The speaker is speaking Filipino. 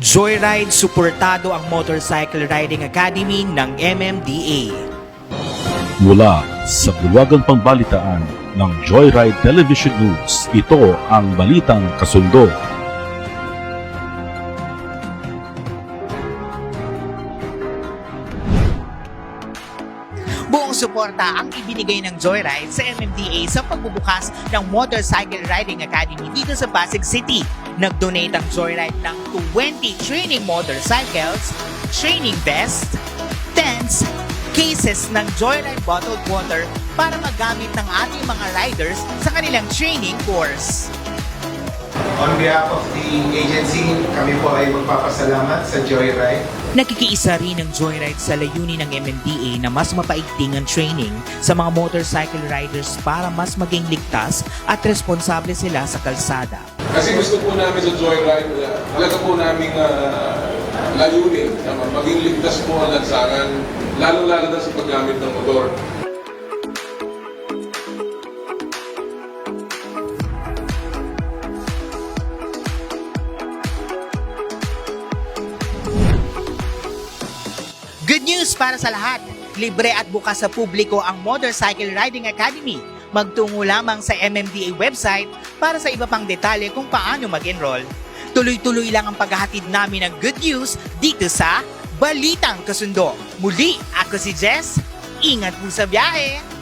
Joyride suportado ang Motorcycle Riding Academy ng MMDA. Mula sa bulwagang pambalitaan ng Joyride Television News, ito ang Balitang Kasundo. Buong suporta ang ibinigay ng Joyride sa MMDA sa pagbubukas ng Motorcycle Riding Academy dito sa Pasig City. Nag-donate ang Joyride ng 20 training motorcycles, training vest, tents, cases ng Joyride bottled water para magamit ng ating mga riders sa kanilang training course. On behalf of the agency, kami po ay magpapasalamat sa Joyride. Nakikiisa rin ang Joyride sa layunin ng MMDA na mas mapaigting ang training sa mga motorcycle riders para mas maging ligtas at responsable sila sa kalsada. Kasi gusto po namin sa Joyride, uh, talaga po namin uh, layunin na maging ligtas po ang lansangan, lalo-lalo na sa paggamit ng motor. Good news para sa lahat! Libre at bukas sa publiko ang Motorcycle Riding Academy. Magtungo lamang sa MMDA website para sa iba pang detalye kung paano mag-enroll. Tuloy-tuloy lang ang paghahatid namin ng good news dito sa Balitang Kasundo. Muli, ako si Jess. Ingat po sa biyahe!